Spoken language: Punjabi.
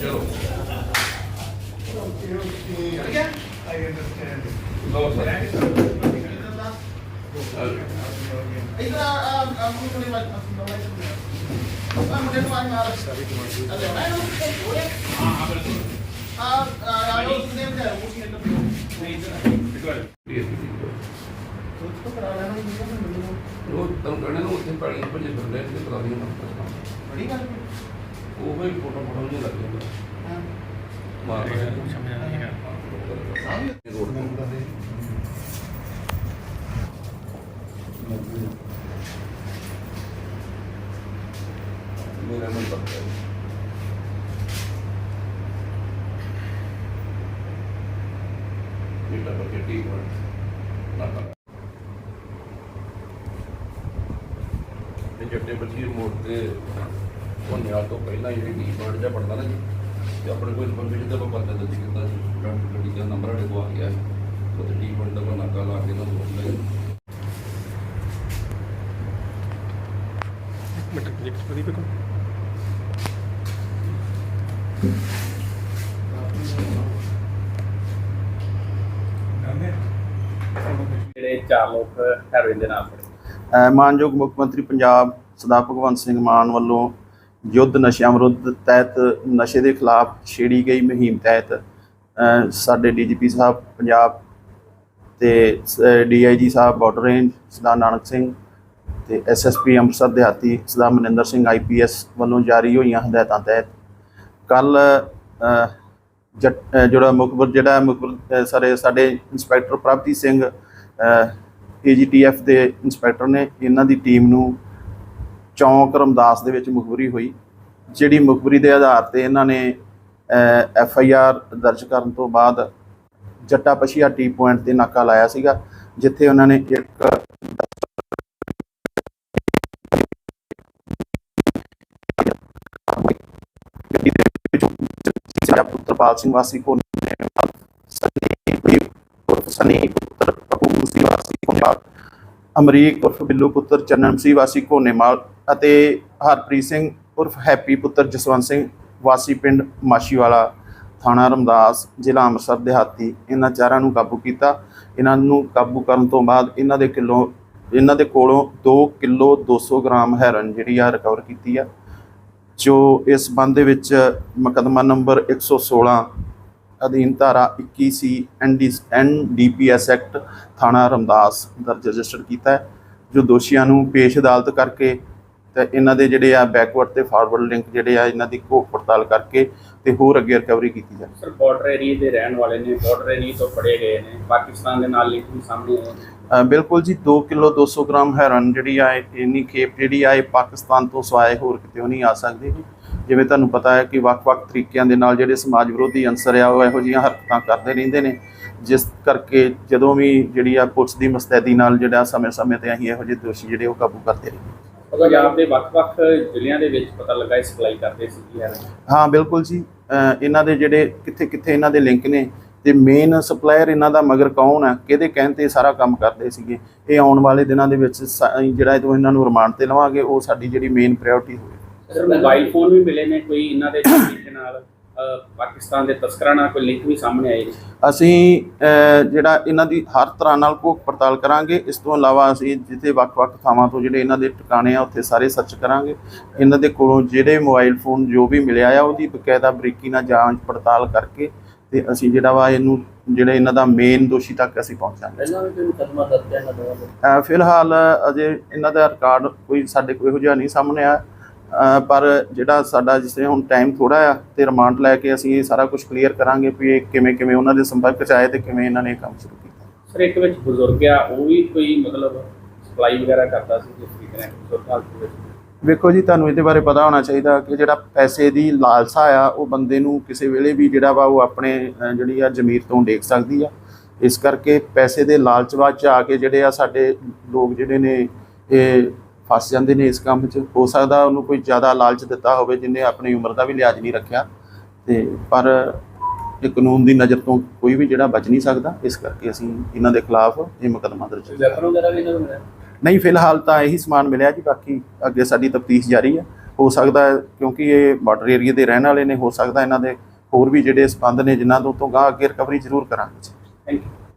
ਚਲੋ I understand. ਲਓ ਸਰ ਇਧਰ ਆ ਆ ਆ ਮੁੰਡੇ ਵਾਲ ਆ ਮੁੰਡੇ ਨੂੰ ਆਈ ਮਾਰ ਸਾਰੀ ਕਮਾਂਡ ਅਲੇ ਮੈਂ ਨੂੰ ਹੋਏ ਹਾਂ ਹਾਂ ਬਿਲਕੁਲ ਆ ਆ ਉਹ ਸੁਣੇ ਮੈਂ ਉਹ ਸੁਣੇ ਤਾਂ ਨਹੀਂ ਇਧਰ ਤੋਂ ਕਰਾ ਲੈਣਾ ਨਹੀਂ ਮੈਨੂੰ ਉਹ ਤੁਹਾਨੂੰ ਕਹਿਣਾ ਨੂੰ ਉੱਥੇ ਪਾਣੀ ਭੱਜੇ ਫਿਰਦੇ ਨੇ ਕਰਾ ਉਹ ਵੀ ਫੋਟੋ ਫੋਟੋ ਨਹੀਂ ਲੱਗ ਜਾਂਦਾ ਹਾਂ ਮਾਰ ਰਿਹਾ ਸਾਹਮਣੇ ਰੋਡ ਤੋਂ ਮੇਰਾ ਮਨ ਪੱਕਾ ਹੈ ਬੇਟਾ ਬੱਚੇ ਠੀਕ ਹੋ ਨਾ ਪਾ ਇਹ ਜੱਟੇ ਬੱਚੀ ਮੋੜ ਤੇ ਉਹ ਨਿਆਲ ਤੋਂ ਪਹਿਲਾਂ ਜਿਹੜੀ ਡੀ ਬਰਡ ਜਾਂ ਪੜਦਾ ਨਾ ਜੀ ਤੇ ਆਪਣੇ ਕੋਲ ਇਨਫੋਰਮੇਸ਼ਨ ਤਾਂ ਬੰਦਾ ਦਿੱਤੀ ਕਿੰਦਾ ਸੀ ਗੱਡੀ ਦਾ ਨੰਬਰ ਸਾਡੇ ਕੋਲ ਆ ਗਿਆ ਉਹ ਤੇ ਡੀ ਬਰਡ ਦਾ ਨਾਕਾ ਲਾ ਕੇ ਨਾ ਬੋਲ ਲਿਆ ਮਿੰਟ ਪ੍ਰੋਜੈਕਟ ਪ੍ਰਦੀਪ ਕੋ ਜਿਹੜੇ ਚਾਰ ਲੋਕ ਹੈਰੋਇਨ ਦੇ ਨਾਲ ਫੜੇ ਮਾਨਯੋਗ ਮੁੱਖ ਮੰਤਰੀ ਪੰਜਾਬ ਸਰਦਾਰ ਭਗਵੰਤ ਸਿੰਘ ਮਾਨ ਵੱਲੋਂ ਯੁੱਧ ਨਸ਼ਿਆਂ ਵਿਰੁੱਧ ਤਹਿਤ ਨਸ਼ੇ ਦੇ ਖਿਲਾਫ ਛੇੜੀ ਗਈ ਮੁਹਿੰਮ ਤਹਿਤ, ਅਹ, ਸਾਡੇ ਡੀਜੀਪੀ ਸਾਹਿਬ ਪੰਜਾਬ ਤੇ ਡੀਆਈਜੀ ਸਾਹਿਬ ਬਾਰਡਰ ਰੇਂਜ ਸਰਦਾਰ ਨਾਨਕ ਸਿੰਘ ਤੇ ਐਸਐਸਪੀ ਅੰਮ੍ਰਿਤਸਰ ਦਿਹਾਤੀ ਸਰਦਾਰ ਮਨਿੰਦਰ ਸਿੰਘ ਆਈਪੀਐਸ ਵੱਲੋਂ ਜਾਰੀ ਹੋਈਆਂ ਹਦਾਇਤਾਂ ਤਹਿਤ ਕੱਲ ਜਿਹੜਾ ਮੁਖਬਰ ਜਿਹੜਾ ਮੁਖਬਰ ਸਾਰੇ ਸਾਡੇ ਇੰਸਪੈਕਟਰ ਪ੍ਰਭਜੀਤ ਸਿੰਘ ਏਜੀਟੀਐਫ ਦੇ ਇੰਸਪੈਕਟਰ ਨੇ, ਇਹਨਾਂ ਦੀ ਟੀਮ ਨੂੰ ਚੌਂਕ ਰਮਦਾਸ ਦੇ ਵਿੱਚ ਮੁਖਬਰੀ ਹੋਈ, ਜਿਹੜੀ ਮੁਖਬਰੀ ਦੇ ਆਧਾਰ ਤੇ ਇਹਨਾਂ ਨੇ ਐਫ ਆਈ ਆਰ ਦਰਜ ਕਰਨ ਤੋਂ ਬਾਅਦ ਜੱਟਾ ਪਛੀਆ ਟੀ ਪੁਆਇੰਟ ਤੇ ਨਾਕਾ ਲਾਇਆ ਸੀਗਾ, ਜਿੱਥੇ ਉਹਨਾਂ ਨੇ ਇੱਕ ਗੱਡੀ ਸਿੰਘ ਵਾਸੀ ਕੋ ਸਨੀ ਪੁੱਤਰ ਕਪੂਰ ਸਿੰਘ ਵਾਸੀ ਕੋਨੇਵਾਲ ਅਮਰੀਕ ਉਰਫ ਬਿੱਲੂ ਪੁੱਤਰ ਚੰਨਮ ਸਿੰਘ ਵਾਸੀ ਕੋਨੇਵਾਲ ਅਤੇ ਹਰਪ੍ਰੀਤ ਸਿੰਘ ਉਰਫ ਹੈਪੀ ਪੁੱਤਰ ਜਸਵੰਤ ਸਿੰਘ, ਵਾਸੀ ਪਿੰਡ ਮਾਸ਼ੀਵਾਲਾ ਥਾਣਾ ਰਮਦਾਸ, ਜ਼ਿਲ੍ਹਾ ਅੰਮ੍ਰਿਤਸਰ, ਦਿਹਾਤੀ। ਇਹਨਾਂ ਚਾਰਾਂ ਨੂੰ ਕਾਬੂ ਕੀਤਾ। ਇਹਨਾਂ ਨੂੰ ਕਾਬੂ ਕਰਨ ਤੋਂ ਬਾਅਦ ਇਹਨਾਂ ਦੇ ਕਿਲੋ ਇਹਨਾਂ ਦੇ ਕੋਲੋਂ 2 ਕਿਲੋ 200 ਗ੍ਰਾਮ ਹੈਰਨ ਜਿਹੜੀ ਆ ਰਿਕਵਰ ਕੀਤੀ ਆ, ਜੋ ਇਸ ਸੰਬੰਧ ਦੇ ਵਿੱਚ ਮੁਕੱਦਮਾ ਨੰਬਰ 116 ਅਧੀਨ ਧਾਰਾ 21 ਸੀ ਐਨਡੀਪੀਐਸ ਐਕਟ ਥਾਣਾ ਰਮਦਾਸ ਦਰਜ ਰਜਿਸਟਰ ਕੀਤਾ ਹੈ, ਜੋ ਦੋਸ਼ੀਆਂ ਨੂੰ ਪੇਸ਼ ਅਦਾਲਤ ਕਰਕੇ ਤੇ ਇਹਨਾਂ ਦੇ ਜਿਹੜੇ ਆ ਬੈਕਵਰਡ ਤੇ ਫਾਰਵਰਡ ਲਿੰਕ ਜਿਹੜੇ ਆ ਇਹਨਾਂ ਦੀ ਘੋਖ ਪੜਤਾਲ ਕਰਕੇ ਤੇ ਹੋਰ ਅੱਗੇ ਰਿਕਵਰੀ ਕੀਤੀ ਜਾਵੇ। ਸਰ ਬਾਰਡਰ ਏਰੀਆ ਦੇ ਰਹਿਣ ਵਾਲੇ ਨੇ ਬਾਰਡਰ ਏਰੀਆ ਤੋਂ ਫੜੇ ਗਏ ਨੇ ਪਾਕਿਸਤਾਨ ਦੇ ਨਾਲ ਲਿੰਕ ਵੀ ਸਾਹਮਣੇ ਅ, ਬਿਲਕੁਲ ਜੀ 2 ਕਿਲੋ 200 ਗ੍ਰਾਮ ਹੈਰਨ ਜਿਹੜੀ ਆ ਇੰਨੀ ਖੇਪ ਜਿਹੜੀ ਆ ਇਹ ਪਾਕਿਸਤਾਨ ਤੋਂ ਸਿਵਾਏ ਹੋਰ ਕਿਤੇ ਨਹੀਂ ਆ ਸਕਦੀ। ਜਿਵੇਂ ਤੁਹਾਨੂੰ ਪਤਾ ਹੈ ਕਿ ਵੱਖ-ਵੱਖ ਤਰੀਕਿਆਂ ਦੇ ਨਾਲ ਜਿਹੜੇ ਸਮਾਜ ਵਿਰੋਧੀ ਅੰਸਰ ਆ ਉਹ ਇਹੋ ਜਿਹੀਆਂ ਹਰਕਤਾਂ ਕਰਦੇ ਰਹਿੰਦੇ ਨੇ। ਜਿਸ ਕਰਕੇ ਜਦੋਂ ਵੀ ਜਿਹੜੀ ਆ ਪੁਲਿਸ ਦੀ ਮਸਤੈਦੀ ਨਾਲ ਜਿਹੜਾ ਸਮੇਂ-ਸਮੇਂ ਤੇ ਅਸੀਂ ਇਹੋ ਜਿਹੇ ਦੋਸ਼ੀ ਜਿਹੜੇ ਉਹ ਕਾਬੂ ਕਰਦੇ ਰਹੇ ਪੰਜਾਬ ਦੇ ਵੱਖ-ਵੱਖ ਜ਼ਿਲ੍ਹਿਆਂ ਦੇ ਵਿੱਚ ਪਤਾ ਲੱਗਾ ਇਹ ਸਪਲਾਈ ਕਰਦੇ ਸੀ ਕੀ ਹੈ ਬਿਲਕੁਲ ਜੀ। ਇਹਨਾਂ ਦੇ ਜਿਹੜੇ ਕਿੱਥੇ-ਕਿੱਥੇ ਇਹਨਾਂ ਦੇ ਲਿੰਕ ਨੇ ਤੇ ਮੇਨ ਸਪਲਾਇਰ ਇਹਨਾਂ ਦਾ ਮਗਰ ਕੌਣ ਹੈ ਕਿਹਦੇ ਕਹਿਣ ਤੇ ਸਾਰਾ ਕੰਮ ਕਰਦੇ ਸੀਗੇ? ਇਹ ਆਉਣ ਵਾਲੇ ਦਿਨਾਂ ਦੇ ਵਿੱਚ ਜਿਹੜਾ ਇਹ ਤੋਂ ਇਹਨਾਂ ਨੂੰ ਰਿਮਾਂਡ ਤੇ ਲਵਾਂਗੇ ਉਹ ਸਾਡੀ ਜਿਹੜੀ ਮੇਨ ਪ੍ਰਾਇੋਰਟੀ ਹੋਵੇ ਸਰ ਮੋਬਾਈਲ ਫੋਨ ਵੀ ਮਿਲੇ ਨੇ ਕੋਈ ਇਹਨਾਂ ਦੇ ਨਾਲ? ਪਾਕਿਸਤਾਨ ਦੇ ਤਸਕਰਾਂ ਨਾਲ ਕੋਈ ਲਿੰਕ ਵੀ ਸਾਹਮਣੇ ਆਏ ਅਸੀਂ ਜਿਹੜਾ ਇਹਨਾਂ ਦੀ ਹਰ ਤਰ੍ਹਾਂ ਨਾਲ ਭੁੱਖ ਪੜਤਾਲ ਕਰਾਂਗੇ। ਇਸ ਤੋਂ ਇਲਾਵਾ ਅਸੀਂ ਜਿੱਥੇ ਵੱਖ-ਵੱਖ ਥਾਵਾਂ ਤੋਂ ਜਿਹੜੇ ਇਹਨਾਂ ਦੇ ਟਿਕਾਣੇ ਆ ਉੱਥੇ ਸਾਰੇ ਸਰਚ ਕਰਾਂਗੇ। ਇਹਨਾਂ ਦੇ ਕੋਲੋਂ ਜਿਹੜੇ ਮੋਬਾਈਲ ਫੋਨ ਜੋ ਵੀ ਮਿਲਿਆ ਆ ਉਹਦੀ ਬਕਾਇਦਾ ਬਰੀਕੀ ਨਾਲ ਜਾਂਚ ਪੜਤਾਲ ਕਰਕੇ ਤੇ ਅਸੀਂ ਜਿਹੜਾ ਵਾ ਇਹਨੂੰ ਜਿਹੜੇ ਇਹਨਾਂ ਦਾ ਮੇਨ ਦੋਸ਼ੀ ਤੱਕ ਅਸੀਂ ਪਹੁੰਚਾਂਗੇ। ਪਹਿਲਾਂ ਵੀ ਕੋਈ ਮੁਕੱਦਮਾ ਦਰਜ ਹੈ ਨਾ ਦੋਵਾਂ ਦੇ ਫਿਲਹਾਲ ਅਜੇ ਇਹਨਾਂ ਦਾ ਰਿਕਾਰਡ ਕੋਈ ਸਾਡੇ ਕੋਲ ਇਹੋ ਜਿਹਾ ਨਹੀਂ ਸਾਹਮਣੇ ਆ ਪਰ ਜਿਹੜਾ ਸਾਡਾ ਜਿਸ ਤਰ੍ਹਾਂ ਹੁਣ ਟਾਈਮ ਥੋੜਾ ਆ ਤੇ ਰਿਮਾਂਡ ਲੈ ਕੇ ਅਸੀਂ ਇਹ ਸਾਰਾ ਕੁਝ ਕਲੀਅਰ ਕਰਾਂਗੇ ਵੀ ਇਹ ਕਿਵੇਂ ਕਿਵੇਂ ਉਹਨਾਂ ਦੇ ਸੰਪਰਕ ਚ ਆਏ ਤੇ ਕਿਵੇਂ ਇਹਨਾਂ ਨੇ ਇਹ ਕੰਮ ਸ਼ੁਰੂ ਕੀਤਾ। ਸਰ ਇੱਕ ਵਿੱਚ ਬਜ਼ੁਰਗ ਆ ਉਹ ਵੀ ਕੋਈ ਮਤਲਬ ਸਪਲਾਈ ਵਗੈਰਾ ਕਰਦਾ ਸੀ ਜਿਸ ਤਰੀਕੇ ਨਾਲ ਬਜ਼ੁਰਗ ਹਾਲਤ ਦੇ ਵਿੱਚ? ਵੇਖੋ ਜੀ ਤੁਹਾਨੂੰ ਇਹਦੇ ਬਾਰੇ ਪਤਾ ਹੋਣਾ ਚਾਹੀਦਾ ਕਿ ਜਿਹੜਾ ਪੈਸੇ ਦੀ ਲਾਲਸਾ ਆ ਉਹ ਬੰਦੇ ਨੂੰ ਕਿਸੇ ਵੇਲੇ ਵੀ ਜਿਹੜਾ ਵਾ ਉਹ ਆਪਣੇ ਜਿਹੜੀ ਆ ਜ਼ਮੀਰ ਤੋਂ ਡੇਕ ਸਕਦੀ ਆ। ਇਸ ਕਰਕੇ ਪੈਸੇ ਦੇ ਲਾਲਚ ਵਿੱਚ ਆ ਕੇ ਜਿਹੜੇ ਆ ਸਾਡੇ ਲੋਕ ਜਿਹੜੇ ਨੇ ਇਹ ਫਸ ਜਾਂਦੇ ਨੇ ਇਸ ਕੰਮ 'ਚ। ਹੋ ਸਕਦਾ ਉਹਨੂੰ ਕੋਈ ਜ਼ਿਆਦਾ ਲਾਲਚ ਦਿੱਤਾ ਹੋਵੇ ਜਿਨੇ ਆਪਣੀ ਉਮਰ ਦਾ ਵੀ ਲਿਹਾਜ਼ ਨਹੀਂ ਰੱਖਿਆ। ਤੇ ਪਰ ਇਹ ਕਾਨੂੰਨ ਦੀ ਨਜ਼ਰ ਤੋਂ ਕੋਈ ਵੀ ਜਿਹੜਾ ਬਚ ਨਹੀਂ ਸਕਦਾ ਇਸ ਕਰਕੇ ਅਸੀਂ ਇਹਨਾਂ ਦੇ ਖਿਲਾਫ ਇਹ ਮੁਕੱਦਮਾ ਦਰਜ ਕੀਤਾ। ਨਹੀਂ ਫਿਲਹਾਲ ਤਾਂ ਇਹੀ ਸਮਾਨ ਮਿਲਿਆ ਜੀ ਬਾਕੀ ਅੱਗੇ ਸਾਡੀ ਤਫਤੀਸ਼ ਜਾਰੀ ਹੈ। ਹੋ ਸਕਦਾ ਕਿਉਂਕਿ ਇਹ ਬਾਰਡਰ ਏਰੀਆ ਦੇ ਰਹਿਣ ਵਾਲੇ ਨੇ ਹੋ ਸਕਦਾ ਇਹਨਾਂ ਦੇ ਹੋਰ ਵੀ ਜਿਹੜੇ ਸਬੰਧ ਨੇ ਜਿਨ੍ਹਾਂ ਤੋਂ ਤੋਂ ਗਾਂ ਅੱਗੇ ਰਿਕਵਰੀ ਜ਼ਰੂਰ ਕਰਾਂਗੇ ਥੈਂਕ ਯੂ